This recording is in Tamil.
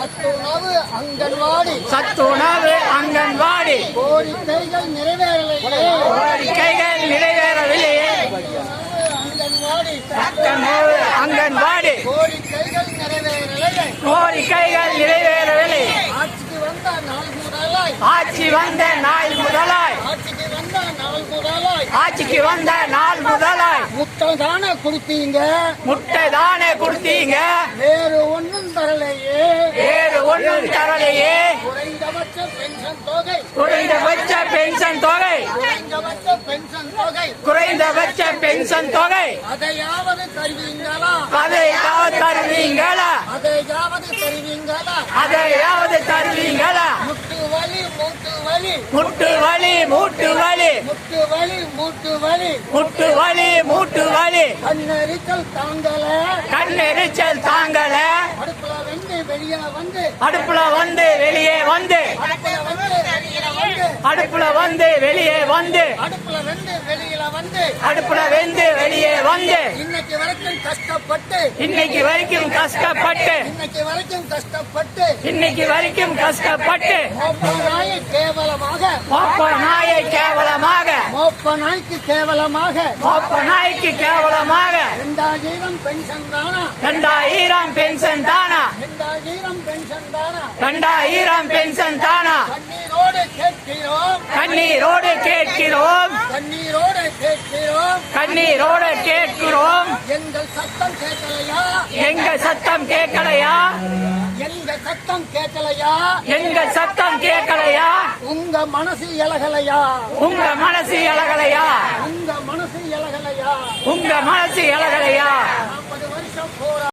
சத்துணவு அங்கன்வாடி. சத்துணவு அங்கன்வாடி. கோரிக்கைகள் நிறைவேறவில்லை கோரிக்கைகள் நிறைவேறவில்லையே. அங்கன்வாடி சத்துணவு அங்கன்வாடி. கோரிக்கைகள் நிறைவேறவில்லை கோரிக்கைகள் நிறைவேறவில்லை. ஆட்சிக்கு வந்த நாள் முதலாய். ஆட்சி வந்த நாள் முதலாய். ஆட்சிக்கு வந்த நாள் முதலாய். ஆட்சிக்கு வந்த நாள் முதலாய். முத்தம் தானே கொடுத்தீங்க முட்டை தானே கொடுத்தீங்க தரலையே குறைந்தபட்ச பென்ஷன் தொகை. குறைந்தபட்ச பென்ஷன் தொகை. அதையாவது தருவீங்களா? அதையாவது தருவீங்களா? அதையாவது தருவீங்களா? அதையாவது தருவீங்களா? முட்டு வலி மூட்டு வலி. முட்டு வலி மூட்டு வலி. முட்டு வலி மூட்டு வலி. முட்டு வலி மூட்டு வலி. கண்ணெரிச்சல் தாங்கல. கண்ணெரிச்சல் அடுப்புல வந்து வெளியே வந்து. அடுப்புல வந்து வெளியே வந்து. அடுப்புல வந்து வெளியே வந்து. அடுப்புல வந்து வெளியில வந்து. அடுப்புல வெந்து வெளியே வந்து. இன்னைக்கு வரைக்கும் கஷ்டப்பட்டு. இன்னைக்கு வரைக்கும் கஷ்டப்பட்டு. இன்னைக்கு வரைக்கும் கஷ்டப்பட்டு. இன்னைக்கு வரைக்கும் கஷ்டப்பட்டு. மோப்ப நாயை கேவலமாக. மோப்ப நாயை கேவலமாக. மோப்ப நாய்க்கு கேவலமாக. மோப்ப நாய்க்கு கேவலமாக. ரெண்டாயிரம் பென்ஷன் தானா ரெண்டாயிரம் பென்ஷன் தானா ரெண்டாயிரம் பென்ஷன் தானா? ரெண்டாயிரம் பென்ஷன் தானா? கண்ணீரோடு கேட்கிறோம். கண்ணீரோடு கேட்கிறோம். கண்ணீரோடு கேட்கிறோம். கண்ணீரோடு கேட்கிறோம். எங்கள் சத்தம் கேட்கலையா? எங்க சத்தம் கேட்கலையா? எங்க சத்தம் கேட்கலையா? எங்க சத்தம் கேட்கலையா? உங்க மனசு இலகலையா? உங்க மனசு இழகலையா உங்க மனசு இலகலையா? உங்க மனசு இழகலையா நாற்பது வருஷம் போரா